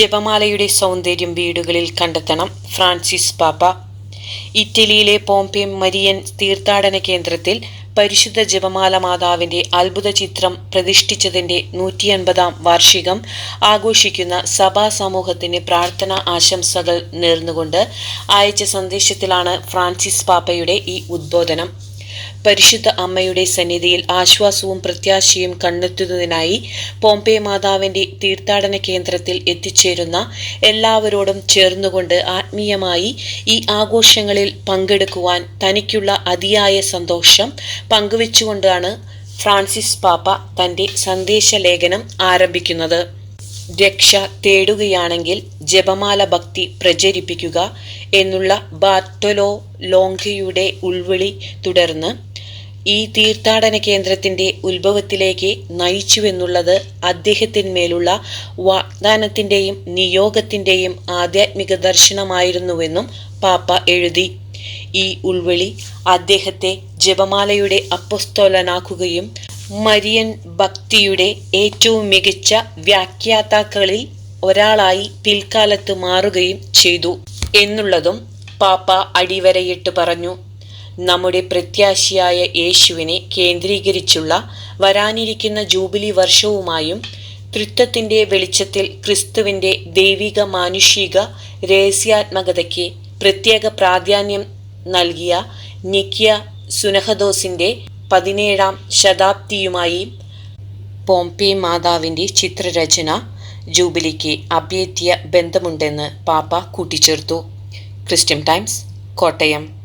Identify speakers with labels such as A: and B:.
A: ജപമാലയുടെ സൗന്ദര്യം വീടുകളിൽ കണ്ടെത്തണം. ഫ്രാൻസിസ് പാപ്പ. ഇറ്റലിയിലെ പോംപെ മരിയൻ തീർത്ഥാടന കേന്ദ്രത്തിൽ പരിശുദ്ധ ജപമാല മാതാവിന്റെ അത്ഭുത ചിത്രം പ്രതിഷ്ഠിച്ചതിന്റെ നൂറ്റി അൻപതാം വാർഷികം ആഘോഷിക്കുന്ന സഭാ സമൂഹത്തിന് പ്രാർത്ഥന ആശംസകൾ നേർന്നുകൊണ്ട് അയച്ച സന്ദേശത്തിലാണ് ഫ്രാൻസിസ് പാപ്പയുടെ ഈ ഉദ്ബോധനം. പരിശുദ്ധ അമ്മയുടെ സന്നിധിയിൽ ആശ്വാസവും പ്രത്യാശയും കണ്ടെത്തുന്നതിനായി പോംപെ മാതാവിന്റെ തീർത്ഥാടന കേന്ദ്രത്തിൽ എത്തിച്ചേരുന്ന എല്ലാവരോടും ചേർന്നുകൊണ്ട് ആത്മീയമായി ഈ ആഘോഷങ്ങളിൽ പങ്കെടുക്കുവാൻ തനിക്കുള്ള അതിയായ സന്തോഷം പങ്കുവെച്ചുകൊണ്ടാണ് ഫ്രാൻസിസ് പാപ്പ തന്റെ സന്ദേശലേഖനം ആരംഭിക്കുന്നത്. രക്ഷ തേടുകയാണെങ്കിൽ ജപമാല ഭക്തി പ്രചരിപ്പിക്കുക എന്നുള്ള ബാർട്ടൊലോ ലോങ്കയുടെ ഉൾവിളി തുടർന്ന് ഈ തീർത്ഥാടന കേന്ദ്രത്തിന്റെ ഉത്ഭവത്തിലേക്ക് നയിച്ചുവെന്നുള്ളത് അദ്ദേഹത്തിന്മേലുള്ള വാഗ്ദാനത്തിന്റെയും നിയോഗത്തിന്റെയും ആധ്യാത്മിക ദർശനമായിരുന്നുവെന്നും പാപ്പ എഴുതി. ഈ ഉൾവിളി അദ്ദേഹത്തെ ജപമാലയുടെ അപ്പസ്തോലനാക്കുകയും മരിയൻ ഭക്തിയുടെ ഏറ്റവും മികച്ച വ്യാഖ്യാതാക്കളിൽ ഒരാളായി പിൽക്കാലത്ത് മാറുകയും ചെയ്തു എന്നുള്ളതും പാപ്പ അടിവരയിട്ട് പറഞ്ഞു. നമ്മുടെ പ്രത്യാശിയായ യേശുവിനെ കേന്ദ്രീകരിച്ചുള്ള വരാനിരിക്കുന്ന ജൂബിലി വർഷവുമായും തൃത്വത്തിന്റെ വെളിച്ചത്തിൽ ക്രിസ്തുവിന്റെ ദൈവിക മാനുഷിക രഹസ്യാത്മകതയ്ക്ക് പ്രത്യേക പ്രാധാന്യം നൽകിയ നിക്കിയ സുനഹദോസിന്റെ പതിനേഴാം ശതാബ്ദിയുമായി പോംപെ മാതാവിന്റെ ചിത്രരചന ജൂബിലിക്ക് അഭേദ്യ ബന്ധമുണ്ടെന്ന് പാപ്പ കൂട്ടിച്ചേർത്തു. Christian Times Kottayam.